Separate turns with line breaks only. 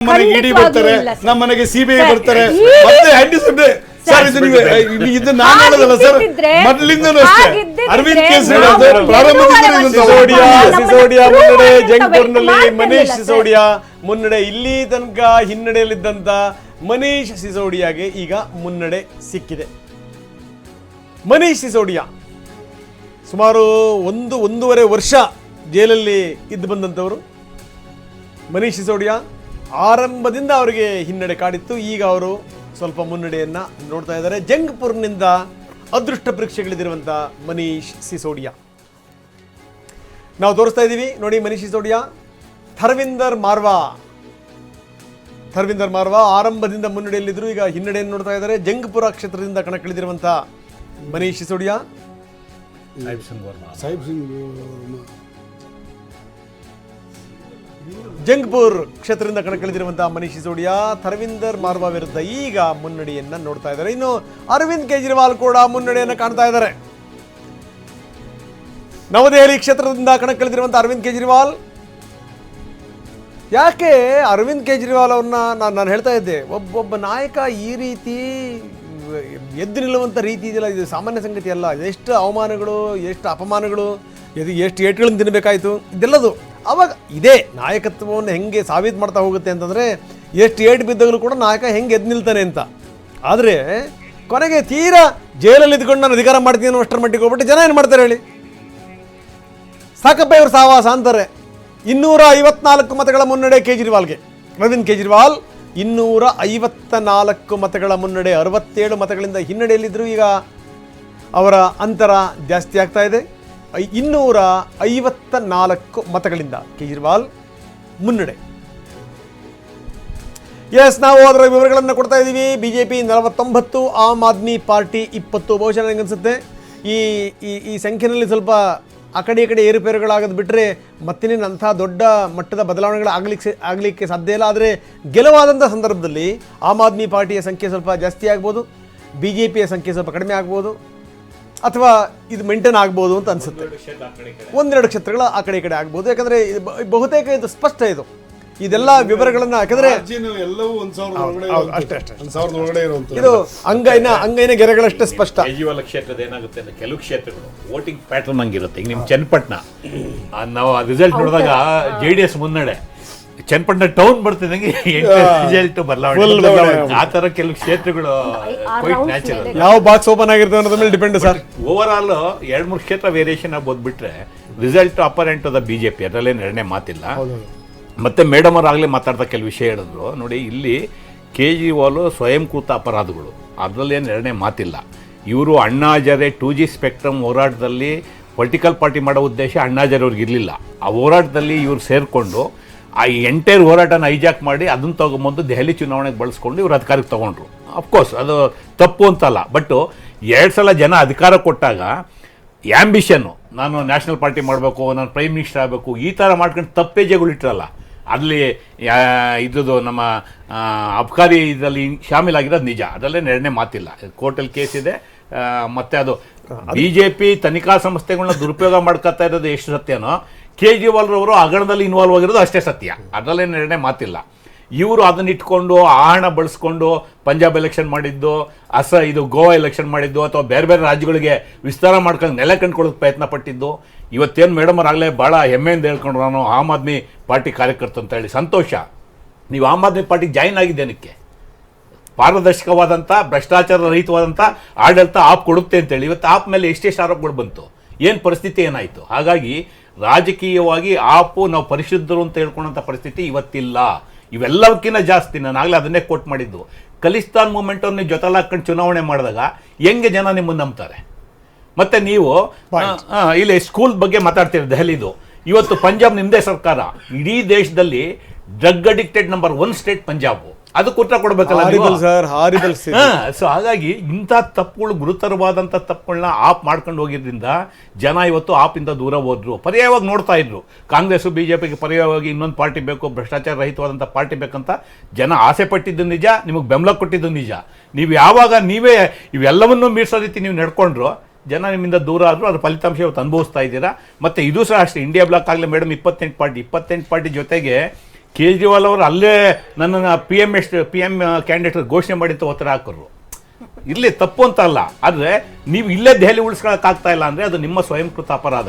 ಮನೆಗೆ ಇಡಿ ಬರ್ತಾರೆ
ಇಲ್ಲ ಸರ್.
ನಮ್ಮ ಮನೆಗೆ ಸಿಬಿಐ ಬರ್ತಾರೆ ಮತ್ತೆ ಹ್ಯಾಂಡಿಸಮ್ ಸರ್ ಇದು ನೀವು ಇದು ನಾನು ಹೇಳೋದಲ್ಲ ಸರ್ ಮೊದಲಿಂದನೂ ಅಷ್ಟೇ. ಅರವಿಂದ್ ಕೇಜ್ರಿವಾಲ್ ಪ್ರಾರಂಭದಿಂದ
ಸಿಸೋಡಿಯಾ ಸಿಸೋಡಿಯಾ ಮುನ್ನಡೆ ಜಂಗ್ಪುರ್ನಲ್ಲಿ ಮನೀಶ್ ಸಿಸೋಡಿಯಾ ಮುನ್ನಡೆ ಇಲ್ಲಿ ತನಕ ಹಿನ್ನಡೆಯಲ್ಲಿದ್ದಂತ ಮನೀಶ್ ಸಿಸೋಡಿಯಾಗೆ ಈಗ ಮುನ್ನಡೆ ಸಿಕ್ಕಿದೆ. ಮನೀಶ್ ಸಿಸೋಡಿಯಾ ಸುಮಾರು ಒಂದು ಒಂದೂವರೆ ವರ್ಷ ಜೈಲಲ್ಲಿ ಇದ್ದು ಬಂದಂಥವರು. ಮನೀಶ್ ಸಿಸೋಡಿಯಾ ಆರಂಭದಿಂದ ಅವರಿಗೆ ಹಿನ್ನಡೆ ಕಾಡಿತ್ತು. ಈಗ ಅವರು ಸ್ವಲ್ಪ ಮುನ್ನಡೆಯನ್ನ ನೋಡ್ತಾ ಇದ್ದಾರೆ. ಜಂಗ್ಪುರ್ನಿಂದ ಅದೃಷ್ಟ ಪರೀಕ್ಷೆಗಳಿದಿರುವಂಥ ಮನೀಶ್ ಸಿಸೋಡಿಯಾ. ನಾವು ತೋರಿಸ್ತಾ ಇದ್ದೀವಿ. ನೋಡಿ ಮನೀಶ್ ಸಿಸೋಡಿಯಾ ಥರ್ವಿಂದರ್ ಮಾರ್ವಾ. ಥರ್ವಿಂದರ್ ಮಾರ್ವಾ ಆರಂಭದಿಂದ ಮುನ್ನಡೆಯಲ್ಲಿದ್ದರು. ಈಗ ಹಿನ್ನಡೆಯನ್ನು ನೋಡ್ತಾ ಇದ್ದಾರೆ. ಜಂಗ್ಪುರ ಕ್ಷೇತ್ರದಿಂದ ಕಣಕ್ಕಿಳಿದಿರುವಂಥ ಮನೀಶ್ ಸಿಸೋಡಿಯಾ.
ಸಾಹಿಬ್ ಸಿಂಗ್
ಜಂಗ್ಪುರ್ ಕ್ಷೇತ್ರದಿಂದ ಕಣಕ್ಕಿಳಿದಿರುವಂತಹ ಮನೀಶ್ ಸಿಸೋಡಿಯಾ, ಥರ್ವಿಂದರ್ ಮಾರ್ವಾ ವಿರುದ್ಧ ಈಗ ಮುನ್ನಡೆಯನ್ನ ನೋಡ್ತಾ ಇದ್ದಾರೆ. ಇನ್ನು ಅರವಿಂದ್ ಕೇಜ್ರಿವಾಲ್ ಕೂಡ ಮುನ್ನಡೆಯನ್ನ ಕಾಣ್ತಾ ಇದ್ದಾರೆ. ನವದೆಹಲಿ ಕ್ಷೇತ್ರದಿಂದ ಕಣಕ್ಕಿಳಿದಿರುವಂತಹ ಅರವಿಂದ್ ಕೇಜ್ರಿವಾಲ್. ಯಾಕೆ ಅರವಿಂದ್ ಕೇಜ್ರಿವಾಲ್ ಅವ್ರನ್ನ ನಾನು ನಾನು ಹೇಳ್ತಾ ಇದ್ದೆ, ಒಬ್ಬೊಬ್ಬ ನಾಯಕ ಈ ರೀತಿ ಎದ್ದು ನಿಲ್ಲುವಂಥ ರೀತಿ ಇದೆಯಲ್ಲ, ಇದು ಸಾಮಾನ್ಯ ಸಂಗತಿ ಅಲ್ಲ. ಎಷ್ಟು ಅವಮಾನಗಳು, ಎಷ್ಟು ಅಪಮಾನಗಳು ಎದು ಎಷ್ಟು ಏಟುಗಳನ್ನು ತಿನ್ನಬೇಕಾಯಿತು ಇದೆಲ್ಲದು. ಅವಾಗ ಇದೇ ನಾಯಕತ್ವವನ್ನು ಹೆಂಗೆ ಸಾಬೀತು ಮಾಡ್ತಾ ಹೋಗುತ್ತೆ ಅಂತಂದರೆ, ಎಷ್ಟು ಏಟು ಬಿದ್ದಾಗಲೂ ಕೂಡ ನಾಯಕ ಹೆಂಗೆ ಎದ್ದು ನಿಲ್ತಾನೆ ಅಂತ. ಆದರೆ, ಕೊನೆಗೆ ತೀರಾ ಜೈಲಲ್ಲಿ ಇದ್ಕೊಂಡು ನಾನು ಅಧಿಕಾರ ಮಾಡ್ತೀನಿ ಅನ್ನೋ ಅಷ್ಟರ ಮಟ್ಟಿಗೆ ಹೋಗ್ಬಿಟ್ಟು ಜನ ಏನು ಮಾಡ್ತಾರೆ ಹೇಳಿ? ಸಾಕಪ್ಪ ಇವರು ಸಾವಾಸ ಅಂತಾರೆ. ಇನ್ನೂರ ಐವತ್ನಾಲ್ಕು ಮತಗಳ ಮುನ್ನಡೆ ಕೇಜ್ರಿವಾಲ್ಗೆ. ಅರವಿಂದ್ ಕೇಜ್ರಿವಾಲ್, ಇನ್ನೂರ ಐವತ್ತ ನಾಲ್ಕು ಮತಗಳ ಮುನ್ನಡೆ, ಅರವತ್ತೇಳು ಮತಗಳಿಂದ ಹಿನ್ನಡೆಯಲ್ಲಿದ್ದರೂ ಈಗ ಅವರ ಅಂತರ ಜಾಸ್ತಿ ಆಗ್ತಾ ಇದೆ. ಇನ್ನೂರ ಐವತ್ತ ನಾಲ್ಕು ಮತಗಳಿಂದ ಕೇಜ್ರಿವಾಲ್ ಮುನ್ನಡೆ. ಎಸ್ ನಾವು ಅದರ ವಿವರಗಳನ್ನು ಕೊಡ್ತಾ ಇದ್ದೀವಿ. ಬಿ ಜೆ ಪಿ ನಲವತ್ತೊಂಬತ್ತು, ಆಮ್ ಆದ್ಮಿ ಪಾರ್ಟಿ ಇಪ್ಪತ್ತು ಬಹುಶಃ ನನಗೆ ಅನ್ಸುತ್ತೆ. ಈ ಈ ಈ ಸಂಖ್ಯೆಯಲ್ಲಿ ಸ್ವಲ್ಪ ಆ ಕಡೆ ಈ ಕಡೆ ಏರುಪೇರುಗಳಾಗೋದು ಬಿಟ್ಟರೆ ಮತ್ತಿನ ಅಂಥ ದೊಡ್ಡ ಮಟ್ಟದ ಬದಲಾವಣೆಗಳು ಆಗಲಿಕ್ಕೆ ಆಗಲಿಕ್ಕೆ ಸಾಧ್ಯ ಇಲ್ಲ. ಆದರೆ ಗೆಲುವಾದಂಥ ಸಂದರ್ಭದಲ್ಲಿ ಆಮ್ ಆದ್ಮಿ ಪಾರ್ಟಿಯ ಸಂಖ್ಯೆ ಸ್ವಲ್ಪ ಜಾಸ್ತಿ ಆಗ್ಬೋದು. ಬಿ ಜೆ ಪಿಯ ಸಂಖ್ಯೆ ಸ್ವಲ್ಪ ಕಡಿಮೆ ಆಗ್ಬೋದು. ಅಥವಾ ಇದು ಮೇಂಟೈನ್ ಆಗ್ಬೋದು ಅಂತ ಅನಿಸುತ್ತೆ. ಒಂದೆರಡು ಕ್ಷೇತ್ರಗಳ ಆ ಕಡೆ ಈ ಕಡೆ ಆಗ್ಬೋದು. ಯಾಕಂದರೆ ಇದು ಬಹುತೇಕ ಇದು ಸ್ಪಷ್ಟ ಇದು. ಇದೆಲ್ಲ ವಿವರಗಳನ್ನು ಯಾಕಂದ್ರೆ ಅಷ್ಟೇ, ಅಷ್ಟೇ, ಇದು ಅಂಗೈನ ಅಂಗೈನ ಗೆರೆಗಳಷ್ಟೇ ಸ್ಪಷ್ಟ.
ಕ್ಷೇತ್ರದ ಏನಾಗುತ್ತೆ ಅಂದ್ರೆ ಕೆಲವು ಕ್ಷೇತ್ರಗಳು ವೋಟಿಂಗ್ ಪ್ಯಾಟರ್ನ್ ಹಂಗಿರುತ್ತೆ ಈಗ ನಿಮ್ ಚನ್ನಪಟ್ಟಣ. ಆ, ನಾವು ರಿಸಲ್ಟ್ ನೋಡಿದಾಗ ಜೆ ಡಿ ಎಸ್ ಮುನ್ನಡೆ. ಚನ್ನಪಟ್ಟಣ ಟೌನ್ ಬರ್ತಿದಂಗೆ ರಿಸಲ್ಟ್ ಬದಲಾವಣೆ. ಆ ತರ ಕೆಲವು ಕ್ಷೇತ್ರಗಳು
ಯಾವ ಬಾಕ್ಸ್ ಓಪನ್ ಆಗಿರ್ತದೆ ಅನ್ನೋದ್ರ ಮೇಲೆ ಡಿಪೆಂಡ್ ಸರ್
ಓವರ್ ಆಲ್ ಎರಡ್ ಮೂರು ಕ್ಷೇತ್ರ ವೇರಿಯೇಷನ್ ಆಗಿ ಬಿಟ್ರೆ ರಿಸಲ್ಟ್ ಅಪರೆಂಟ್ ಅದ ಬಿಜೆಪಿ ಅದರಲ್ಲೇ ಎರಡನೇ ಮಾತಿಲ್ಲ. ಮತ್ತೆ ಮೇಡಮ್ ಅವ್ರು ಆಗಲೇ ಮಾತಾಡ್ತಾ ಕೆಲವು ವಿಷಯ ಹೇಳಿದ್ರು. ನೋಡಿ ಇಲ್ಲಿ ಕೇಜ್ರಿವಾಲ್ ಸ್ವಯಂ ಕೂತ ಅಪರಾಧಗಳು. ಅದರಲ್ಲೇನು ಎರಡನೇ ಮಾತಿಲ್ಲ. ಇವರು ಅಣ್ಣಾಜರೆ ಟೂ ಜಿ ಸ್ಪೆಕ್ಟ್ರಮ್ ಹೋರಾಟದಲ್ಲಿ ಪೊಲಿಟಿಕಲ್ ಪಾರ್ಟಿ ಮಾಡೋ ಉದ್ದೇಶ ಅಣ್ಣಾಜರವ್ರಿಗೆ ಇರಲಿಲ್ಲ. ಆ ಹೋರಾಟದಲ್ಲಿ ಇವರು ಸೇರಿಕೊಂಡು ಆ ಎಂಟೈರ್ ಹೋರಾಟನ ಹೈಜಾಕ್ ಮಾಡಿ ಅದನ್ನು ತಗೊಂಬಂದು ದೆಹಲಿ ಚುನಾವಣೆಗೆ ಬಳಸ್ಕೊಂಡು ಇವರು ಅಧಿಕಾರಕ್ಕೆ ತಗೊಂಡ್ರು. ಅಫ್ಕೋರ್ಸ್ ಅದು ತಪ್ಪು ಅಂತಲ್ಲ. ಬಟ್ಟು ಎರಡು ಸಲ ಜನ ಅಧಿಕಾರ ಕೊಟ್ಟಾಗ ಆ್ಯಂಬಿಷನ್ನು ನಾನು ನ್ಯಾಷನಲ್ ಪಾರ್ಟಿ ಮಾಡಬೇಕು ನಾನು ಪ್ರೈಮ್ ಮಿನಿಸ್ಟರ್ ಆಗಬೇಕು ಈ ಥರ ಮಾಡ್ಕೊಂಡು ತಪ್ಪೇ ಇಟ್ಟರಲ್ಲ ಅಲ್ಲಿ ಇದ್ರದ್ದು ನಮ್ಮ ಅಬ್ಕಾರಿ ಇದರಲ್ಲಿ ಶಾಮೀಲಾಗಿರೋದು ನಿಜ. ಅದರಲ್ಲೇ ಎರಡನೇ ಮಾತಿಲ್ಲ. ಕೋರ್ಟಲ್ಲಿ ಕೇಸ್ ಇದೆ. ಮತ್ತು ಮತ್ತೆ ಅದು ಬಿ ಜೆ ಪಿ ತನಿಖಾ ಸಂಸ್ಥೆಗಳನ್ನ ದುರುಪಯೋಗ ಮಾಡ್ಕೊತಾ ಇರೋದು ಎಷ್ಟು ಸತ್ಯನೋ ಕೇಜ್ರಿವಾಲ್ ರವರು ಹಗರಣದಲ್ಲಿ ಇನ್ವಾಲ್ವ್ ಆಗಿರೋದು ಅಷ್ಟೇ ಸತ್ಯ. ಅದರಲ್ಲೇನು ಎರಡನೇ ಮಾತಿಲ್ಲ. ಇವರು ಅದನ್ನ ಇಟ್ಕೊಂಡು, ಆ ಹಣ ಬಳಸ್ಕೊಂಡು ಪಂಜಾಬ್ ಎಲೆಕ್ಷನ್ ಮಾಡಿದ್ದು, ಅಸ ಇದು ಗೋವಾ ಎಲೆಕ್ಷನ್ ಮಾಡಿದ್ದು, ಅಥವಾ ಬೇರೆ ಬೇರೆ ರಾಜ್ಯಗಳಿಗೆ ವಿಸ್ತಾರ ಮಾಡ್ಕೊಂಡು ನೆಲೆ ಕಂಡ್ಕೊಳ್ಳೋಕೆ ಪ್ರಯತ್ನ ಪಟ್ಟಿದ್ದು, ಇವತ್ತೇನು ಮೇಡಮ್ ಆಗಲೇ ಭಾಳ ಹೆಮ್ಮೆಯಿಂದ ಹೇಳ್ಕೊಂಡು ನಾನು, ಆಮ್ ಆದ್ಮಿ ಪಾರ್ಟಿ ಕಾರ್ಯಕರ್ತ ಅಂತ ಹೇಳಿ. ಸಂತೋಷ. ನೀವು ಆಮ್ ಆದ್ಮಿ ಪಾರ್ಟಿ ಜಾಯಿನ್ ಆಗಿದ್ದೇನಕ್ಕೆ ಪಾರದರ್ಶಕವಾದಂಥ ಭ್ರಷ್ಟಾಚಾರ ರಹಿತವಾದಂಥ ಆಡಳಿತ ಆಪ್ ಕೊಡುತ್ತೆ ಅಂತೇಳಿ ಇವತ್ತು ಆಪ್ ಮೇಲೆ ಎಷ್ಟೆಷ್ಟು ಆರೋಪಗಳು ಬಂತು, ಏನು ಪರಿಸ್ಥಿತಿ ಏನಾಯಿತು? ಹಾಗಾಗಿ ರಾಜಕೀಯವಾಗಿ ಆಪು ನಾವು ಪರಿಶುದ್ಧರು ಅಂತ ಹೇಳ್ಕೊಳ್ಳೋಂಥ ಪರಿಸ್ಥಿತಿ ಇವತ್ತಿಲ್ಲ. ಇವೆಲ್ಲಕ್ಕಿಂತ ಜಾಸ್ತಿ ನಾನು ಆಗಲೇ ಅದನ್ನೇ ಕೋಟ್ ಮಾಡಿದ್ದು. ಖಲಿಸ್ತಾನ್ ಮೂಮೆಂಟನ್ನು ಜೊತೆಲಾಕೊಂಡು ಚುನಾವಣೆ ಮಾಡಿದಾಗ ಹೆಂಗೆ ಜನ ನಿಮ್ಮನ್ನು ನಂಬ್ತಾರೆ? ಮತ್ತೆ ನೀವು ಇಲ್ಲಿ ಸ್ಕೂಲ್ ಬಗ್ಗೆ ಮಾತಾಡ್ತೀರಿ ದೆಹಲಿದು. ಇವತ್ತು ಪಂಜಾಬ್ ನಿಮ್ಮದೇ ಸರ್ಕಾರ. ಇಡೀ ದೇಶದಲ್ಲಿ drug addicted number one state Punjab. ಅದಕ್ಕೆ ಉತ್ತರ ಕೊಡ್ಬೇಕಲ್ಲ?
ಹಾರಿಬಲ್ ಸರ್ ಹಾರಿಬಲ್
ಸೊ ಹಾಗಾಗಿ ಇಂಥ ತಪ್ಪುಗಳು ಗುರುತರವಾದಂಥ ತಪ್ಪುಗಳನ್ನ ಆಪ್ ಮಾಡ್ಕೊಂಡು ಹೋಗಿದ್ರಿಂದ ಜನ ಇವತ್ತು ಆಪಿಂದ ದೂರ ಹೋದ್ರು. ಪರ್ಯಾಯವಾಗಿ ನೋಡ್ತಾ ಇದ್ರು. ಕಾಂಗ್ರೆಸ್ ಪಿಗೆ ಪರ್ಯಾಯವಾಗಿ ಇನ್ನೊಂದು ಪಾರ್ಟಿ ಬೇಕು ಭ್ರಷ್ಟಾಚಾರ ರಹಿತವಾದಂಥ ಪಾರ್ಟಿ ಬೇಕಂತ ಜನ ಆಸೆ ಪಟ್ಟಿದ್ದು ನಿಜ ನಿಮಗೆ ಬೆಂಬಲ ಕೊಟ್ಟಿದ್ದು ನಿಜ. ನೀವು ಯಾವಾಗ ನೀವೇ ಇವೆಲ್ಲವನ್ನೂ ಮೀರಿಸೋ ರೀತಿ ನೀವು ನಡ್ಕೊಂಡ್ರು ಜನ ನಿಮ್ಮಿಂದ ದೂರ ಆದರೂ ಅದ್ರ ಫಲಿತಾಂಶ ಇವತ್ತು ಅನುಭವಿಸ್ತಾ ಇದ್ದೀರಾ. ಮತ್ತು ಇದು ಸಹ ಅಷ್ಟೇ ಇಂಡಿಯಾ ಬ್ಲಾಕ್ ಆಗಲಿ ಮೇಡಮ್ ಇಪ್ಪತ್ತೆಂಟು ಪಾರ್ಟಿ ಇಪ್ಪತ್ತೆಂಟು ಪಾರ್ಟಿ ಜೊತೆಗೆ ಕೇಜ್ರಿವಾಲ್ ಅವರು ಅಲ್ಲೇ ನನ್ನನ್ನು P M S P M candidate ಘೋಷಣೆ ಮಾಡಿ ಅಂತ ಒತ್ತಡ ಹಾಕೋರು. ಇಲ್ಲಿ ತಪ್ಪು ಅಂತ ಅಲ್ಲ. ಆದರೆ, ನೀವು ಇಲ್ಲೇ ದೆಹಲಿ ಉಳಿಸ್ಕೊಳಕ್ಕಾಗ್ತಾ ಇಲ್ಲ ಅಂದರೆ ಅದು ನಿಮ್ಮ ಸ್ವಯಂಕೃತ ಅಪರಾಧ.